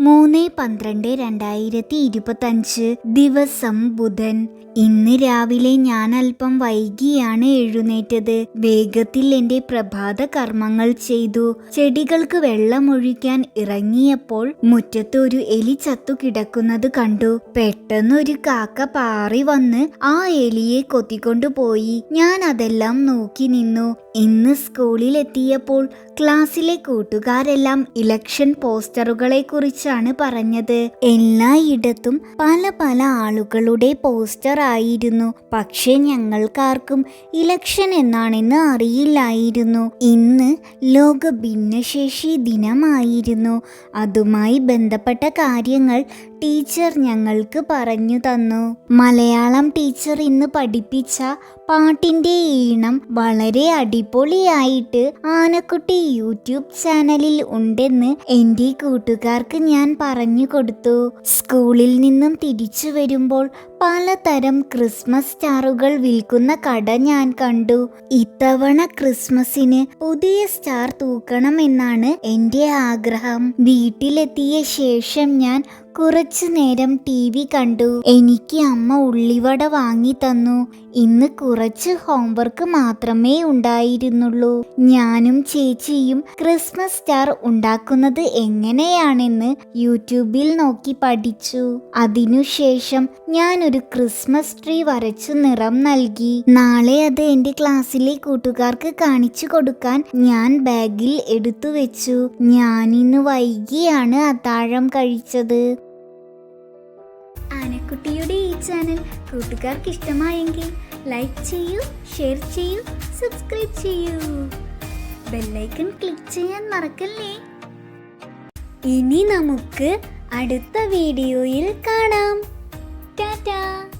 മൂന്ന് പന്ത്രണ്ട് രണ്ടായിരത്തി ഇരുപത്തഞ്ച് ദിവസം ബുധൻ. ഇന്ന് രാവിലെ ഞാൻ അല്പം വൈകിയാണ് എഴുന്നേറ്റത്. വേഗത്തിൽ എന്റെ പ്രഭാത കർമ്മങ്ങൾ ചെയ്തു. ചെടികൾക്ക് വെള്ളമൊഴിക്കാൻ ഇറങ്ങിയപ്പോൾ മുറ്റത്ത് ഒരു എലി ചത്തു കിടക്കുന്നത് കണ്ടു. പെട്ടെന്നൊരു കാക്ക പാറി വന്ന് ആ എലിയെ കൊത്തിക്കൊണ്ടുപോയി ഞാൻ അതെല്ലാം നോക്കി നിന്നു. ഇന്ന് സ്കൂളിൽ എത്തിയപ്പോൾ ക്ലാസ്സിലെ കൂട്ടുകാരെല്ലാം ഇലക്ഷൻ പോസ്റ്ററുകളെ കുറിച്ചാണ് പറഞ്ഞത്. എല്ലായിടത്തും പല പല ആളുകളുടെ പോസ്റ്റർ ആയിരുന്നു. പക്ഷെ ഞങ്ങൾക്കാർക്കും ഇലക്ഷൻ എന്നാണെന്ന് അറിയില്ലായിരുന്നു. ഇന്ന് ലോക ഭിന്നശേഷി ദിനമായിരുന്നു. അതുമായി ബന്ധപ്പെട്ട കാര്യങ്ങൾ ടീച്ചർ ഞങ്ങൾക്ക് പറഞ്ഞു തന്നു. മലയാളം ടീച്ചർ ഇന്ന് പഠിപ്പിച്ച പാട്ടിന്റെ ഈണം വളരെ അടിപൊളിയായിട്ട് ആനക്കുട്ടി യൂട്യൂബ് ചാനലിൽ ഉണ്ടെന്ന് എന്റെ കൂട്ടുകാർക്ക് ഞാൻ പറഞ്ഞു കൊടുത്തു. സ്കൂളിൽ നിന്നും തിരിച്ചു വരുമ്പോൾ പലതരം ക്രിസ്മസ് സ്റ്റാറുകൾ വിൽക്കുന്ന കട ഞാൻ കണ്ടു. ഇത്തവണ ക്രിസ്മസിന് പുതിയ സ്റ്റാർ തൂക്കണമെന്നാണ് എന്റെ ആഗ്രഹം. വീട്ടിലെത്തിയ ശേഷം ഞാൻ കുറച്ചു നേരം ടി വി കണ്ടു. എനിക്ക് അമ്മ ഉള്ളിവട വാങ്ങി തന്നു. ഇന്ന് കുറച്ച് ഹോംവർക്ക് മാത്രമേ ഉണ്ടായിരുന്നുള്ളൂ. ഞാനും ചേച്ചിയും ക്രിസ്മസ് സ്റ്റാർ ഉണ്ടാക്കുന്നത് എങ്ങനെയാണെന്ന് യൂട്യൂബിൽ നോക്കി പഠിച്ചു. അതിനുശേഷം ഞാൻ ഒരു ക്രിസ്മസ് ട്രീ വരച്ചു നിറം നൽകി. നാളെ അത് എന്റെ ക്ലാസ്സിലെ കൂട്ടുകാർക്ക് കാണിച്ചു കൊടുക്കാൻ ഞാൻ ബാഗിൽ എടുത്തു വെച്ചു. ഞാനിന്ന് വൈകിയാണ് അത്താഴം കഴിച്ചത്. ആനക്കുട്ടിയുടെ ഈ ചാനൽ കൂട്ടുകാർക്ക് ഇഷ്ടമായെങ്കിൽ ലൈക്ക് ചെയ്യൂ ഷെയർ ചെയ്യൂ സബ്സ്ക്രൈബ് ചെയ്യൂ. ബെല്ലൈക്കൺ ക്ലിക്ക് ചെയ്യാൻ മറക്കല്ലേ? ഇനി നമുക്ക് അടുത്ത വീഡിയോയിൽ കാണാം. じ。